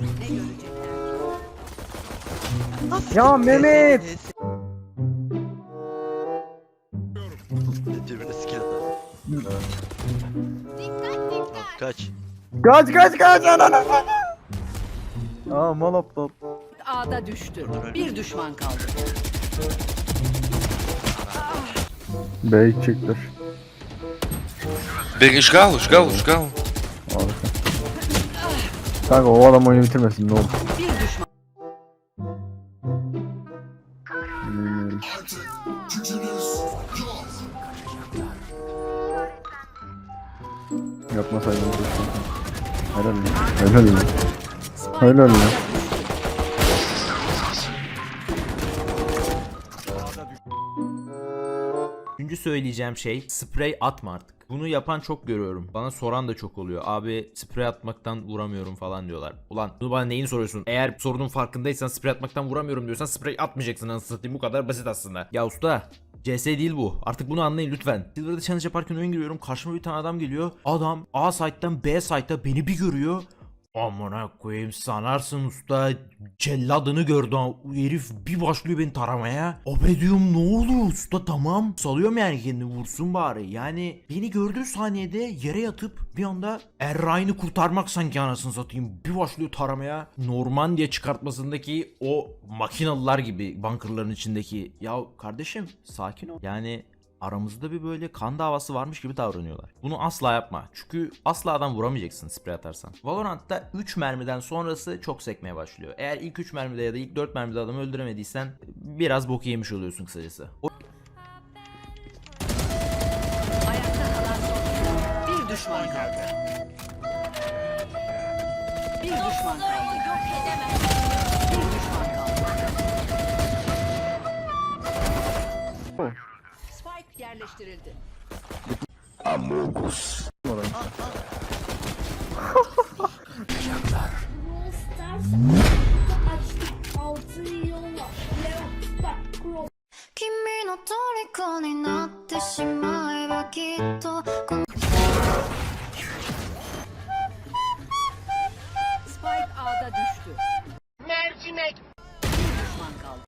Ne görecekler? Nasıl Ya Mehmet! Birbirine Kaç. Kaç kaç kaç ananı. Aa mal aptal. A'da düştü. Bir düşman kaldı. Bey çıktır. Biri şgal, şgal, şgal. Al. Kanka o adam oyunu bitirmesin ne olur. Yapmasaydım keşke. Helal lan. Helal lan. Helal. Üçüncü söyleyeceğim şey sprey atma artık. Bunu yapan çok görüyorum. Bana soran da çok oluyor. Abi sprey atmaktan vuramıyorum falan diyorlar. Ulan bunu bana neyini soruyorsun? Eğer sorunun farkındaysan sprey atmaktan vuramıyorum diyorsan sprey atmayacaksın anasını satayım. Bu kadar basit aslında. Ya usta CS değil bu. Artık bunu anlayın lütfen. Silver'da challenge yaparken oyun giriyorum. Karşıma bir tane adam geliyor. Adam A site'den B site'a beni bir görüyor. Amına koyayım sanarsın usta celladını gördü ha. herif bir başlıyor beni taramaya. Abi ne oluyor usta tamam. Salıyorum yani kendini vursun bari. Yani beni gördüğü saniyede yere yatıp bir anda Erray'ını kurtarmak sanki anasını satayım. Bir başlıyor taramaya. Normandiya çıkartmasındaki o makinalılar gibi bunkerların içindeki. Ya kardeşim sakin ol. Yani aramızda bir böyle kan davası varmış gibi davranıyorlar. Bunu asla yapma. Çünkü asla adam vuramayacaksın sprey atarsan. Valorant'ta 3 mermiden sonrası çok sekmeye başlıyor. Eğer ilk 3 mermide ya da ilk 4 mermide adamı öldüremediysen biraz boku yemiş oluyorsun kısacası. O Ayakta kalan son. Bir düşman kaldı. Bir düşman kaldı. Bir düşman kaldı. Yerleştirildi. Bak, cross. 君の虜になってしまえばきっとこの